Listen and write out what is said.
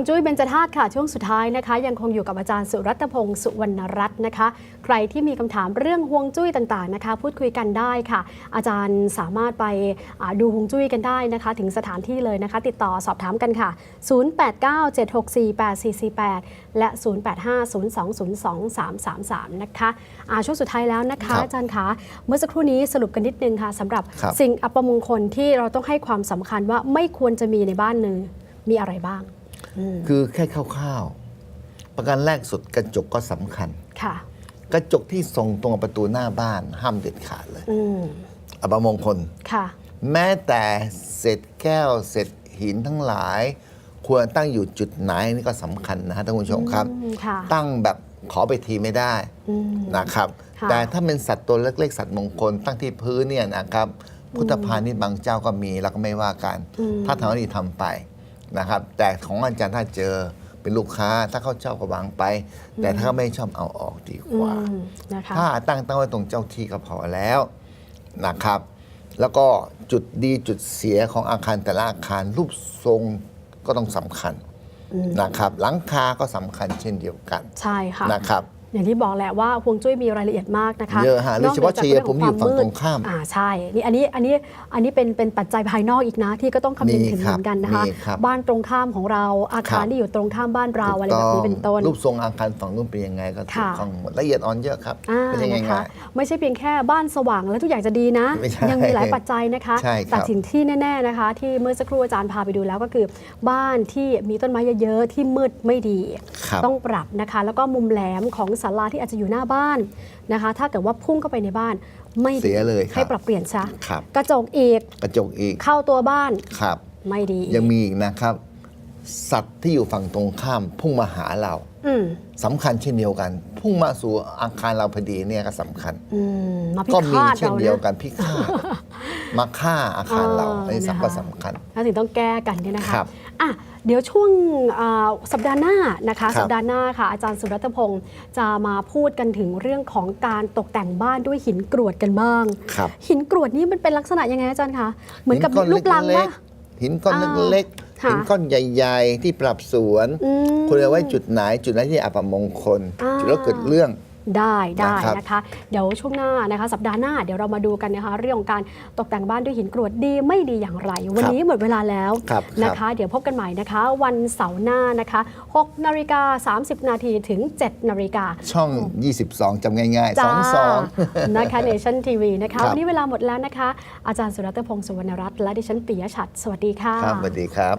งจุ้ยเบญจธาตุค่ะช่วงสุดท้ายนะคะ ยังคงอยู่กับอาจารย์สุรัตพงศ์สุวรรณรัตน์นะคะ ใครที่มีคำถามเรื่องฮวงจุ้ยต่างๆนะคะ พูดคุยกันได้ค่ะ อาจารย์สามารถไปอ่าดูฮวงจุ้ยกันได้นะคะ ถึงสถานที่เลยนะคะ ติดต่อสอบถามกันค่ะ 0897648448 และ 0850202333 นะคะอ่าช่วงสุดท้ายแล้วนะคะครับอาจารย์คะเมื่อสักครู่นี้สรุปกันนิดนึงค่ะสำหรับครับสิ่งอัปมงคลที่เราต้องให้ความสำคัญว่าไม่ควรจะมีในบ้านหนึ่งมีอะไรบ้างอืม คือแค่คร่าวๆประการแรกสุดกระจกก็สำคัญ ค่ะ กระจกที่ส่งตรงกับประตูหน้าบ้านห้ามเด็ดขาดเลยอืมอัปมงคล ค่ะ แม้แต่เศษแก้วเศษหินทั้งหลาย ควรตั้งอยู่จุดไหนนี่ก็สำคัญนะฮะท่านผู้ชมครับ อืมค่ะตั้งแบบขอไปทีไม่ได้อืม นะครับ ค่ะ แต่ถ้าเป็นสัตว์ตัวเล็กๆสัตว์มงคล ตั้งที่พื้นเนี่ยนะครับ พุทธพาณิชย์บางเจ้าก็มีเราก็ไม่ว่ากันอืมถ้าทำดีทำไป นะครับ แต่ของอาจารย์ถ้าเจอเป็นลูกค้าถ้าเขาชอบก็วางไป แต่ถ้าเขาไม่ชอบเอาออกดีกว่าอืมนะคะถ้าตั้งตั้งไว้ตรงเจ้าที่ก็พอแล้วนะครับ แล้วก็จุดดีจุดเสียของอาคารแต่ละอาคารรูปทรงก็ต้องสำคัญนะครับ หลังคาก็สำคัญเช่นเดียวกันใช่ค่ะ นะครับ อย่างที่บอกแหละว่าฮวงจุ้ยมีรายละเอียดมากนะคะเยอะฮะโดยเฉพาะนอกหนืชัยภูมิอยู่ฝั่งตรงข้ามอ่าใช่นี่อันนี้อันนี้อันนี้เป็นเป็นปัจจัยภายนอกอีกนะ ที่ก็ต้องคำนึงมีถึงคเหรับมือนกันนะคะมีครับบ้านตรงข้ามของเราอาคารครับที่อยู่ตรงข้ามบ้านเราอะไรถูแบบกนี้ต้เป็นต้นรูปทรงอาคารฝั่งนู้นเป็นยังไงก็ถูกค่ะต้องหมดละเอียดอ่อนเยอะครับอ่าไม่ใช่นะง่าคะยไม่ใช่เพียงแค่บ้านสว่างแล้วทุกอย่างจะดีนะไม่ใช่ยังมีหลายปัจจัยนะคะใช่ครับแต่สิ่งที่แน่ๆนะคะ ที่เมื่อสักครู่อาจารย์พาไปดูแล้วก็คือ บ้านที่มีต้นไม้เยอะๆที่มืดไม่ดีครับต้องปรับนะคะ แล้วก็มุมแหลมของศาลาที่อาจจะอยู่หน้าบ้านนะคะ ถ้าเกิดว่าพุ่งเข้าไปในบ้านไม่ดีเสียเลยครับให้ปรับเปลี่ยนซะครับกระจกอีกกระจกอีกเข้าตัวบ้านครับ ไม่ดีอีกยังมีอีกนะครับ สัตว์ที่อยู่ฝั่งตรงข้ามพุ่งมาหาเราอืมสำคัญเช่นเดียวกัน พุ่งมาสู่อาคารเราพอดีเนี่ยก็สำคัญอืมมาพิก็มีฆาตเช่นเราเดียวนะกันพิฆาต มาฆ่าอาคารเราอ่าอันนี้นะคะก็สำคัญแล้วถึงต้องแก้กันเนี่ยนะคะครับ อะเดี๋ยวช่วงอ่าสัปดาห์หน้านะคะ ครับสัปดาห์หน้าค่ะ อาจารย์สุรัตพงศ์จะมาพูดกันถึงเรื่องของการตกแต่งบ้านด้วยหินกรวดกันบ้าง ครับ หินกรวดนี่มันเป็นลักษณะยังไงอาจารย์คะเหมือนกับหินก้อนลูกลังเล็ปะกๆหินก้อนอ่าเล็กค่ะๆหินก้อนใหญ่ๆ ที่ปรับสวน อืม คุณเอาไว้จุดไหนจุดไหนที่อัปมงคล อ่า จุดแล้วเกิดเรื่อง ได้ได้นะครับนะคะ เดี๋ยวช่วงหน้านะคะ สัปดาห์หน้าเดี๋ยวเรามาดูกันนะคะเรื่องของการตกแต่งบ้านด้วยหินกรวดดีไม่ดีอย่างไร วันนี้หมดเวลาแล้วครับนะคะ เดี๋ยวพบกันใหม่นะคะ วันเสาร์หน้านะคะ6นาฬิกา30 นาทีถึง 7นาฬิกาช่อง 22จำง่ายๆจ้าสองสองนะคะ Nation TV นะคะครับวันนี้เวลาหมดแล้วนะคะ อาจารย์สุรัตน์พงศ์สุวรรณรัตน์และดิฉันปิยะฉัตรสวัสดีค่ะครับสวัสดีครับ